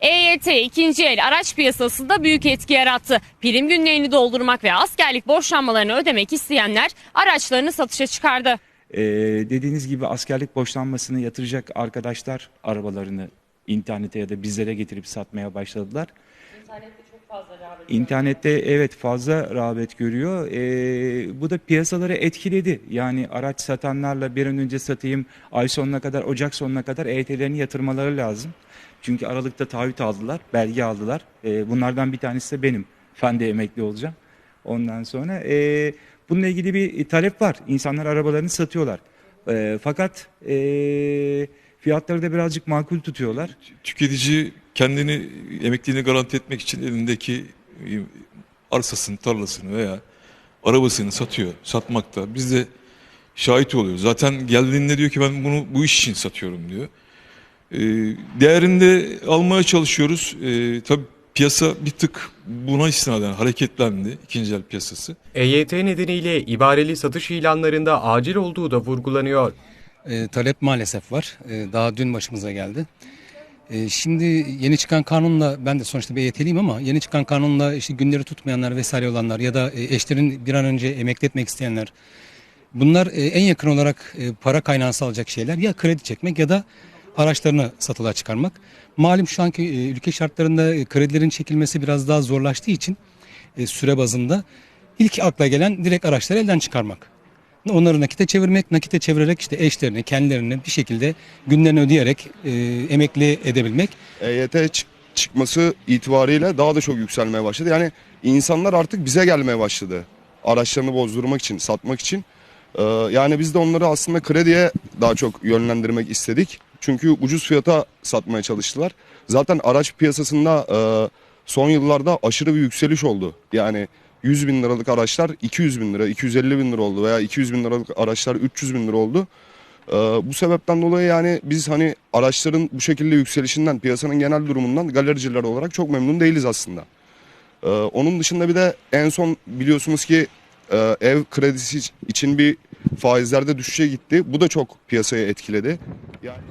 EYT ikinci el araç piyasasında büyük etki yarattı. Prim günlerini doldurmak ve askerlik borçlanmalarını ödemek isteyenler araçlarını satışa çıkardı. Ee, dediğiniz gibi askerlik borçlanmasını yatıracak arkadaşlar arabalarını internete ya da bizlere getirip satmaya başladılar. İnternette evet fazla rağbet görüyor. Ee, bu da piyasaları etkiledi. Yani araç satanlarla bir an önce satayım ay sonuna kadar Ocak sonuna kadar EYT'lerini yatırmaları lazım. Çünkü Aralık'ta taahhüt aldılar, belge aldılar. Ee, bunlardan bir tanesi de benim. Ben de emekli olacağım. Ondan sonra e, bununla ilgili bir talep var. İnsanlar arabalarını satıyorlar. E, fakat e, fiyatları da birazcık makul tutuyorlar. Tüketici kendini emekliliğini garanti etmek için elindeki e, arsasını, tarlasını veya arabasını satıyor, satmakta. Biz de şahit oluyoruz. Zaten geldiğinde diyor ki ben bunu bu iş için satıyorum diyor. E, değerini de almaya çalışıyoruz. E, tabii piyasa bir tık buna istinaden hareketlendi ikinci el piyasası. EYT nedeniyle ibareli satış ilanlarında acil olduğu da vurgulanıyor. E, talep maalesef var. E, daha dün başımıza geldi. E, şimdi yeni çıkan kanunla ben de sonuçta bir EYT'liyim ama yeni çıkan kanunla işte günleri tutmayanlar vesaire olanlar ya da e, eşlerin bir an önce emekli etmek isteyenler bunlar e, en yakın olarak e, para kaynağı sağlayacak şeyler ya kredi çekmek ya da araçlarını satılığa çıkarmak. Malum şu anki e, ülke şartlarında e, kredilerin çekilmesi biraz daha zorlaştığı için e, süre bazında ilk akla gelen direkt araçları elden çıkarmak. Onları nakite çevirmek, nakite çevirerek işte eşlerini, kendilerini bir şekilde günlerini ödeyerek e, emekli edebilmek. EYT çık- çıkması itibariyle daha da çok yükselmeye başladı. Yani insanlar artık bize gelmeye başladı. Araçlarını bozdurmak için, satmak için. Ee, yani biz de onları aslında krediye daha çok yönlendirmek istedik. Çünkü ucuz fiyata satmaya çalıştılar. Zaten araç piyasasında e, son yıllarda aşırı bir yükseliş oldu. Yani 100 bin liralık araçlar 200 bin lira, 250 bin lira oldu veya 200 bin liralık araçlar 300 bin lira oldu. Ee, bu sebepten dolayı yani biz hani araçların bu şekilde yükselişinden, piyasanın genel durumundan galericiler olarak çok memnun değiliz aslında. Ee, onun dışında bir de en son biliyorsunuz ki e, ev kredisi için bir faizlerde düşüşe gitti. Bu da çok piyasayı etkiledi. Yani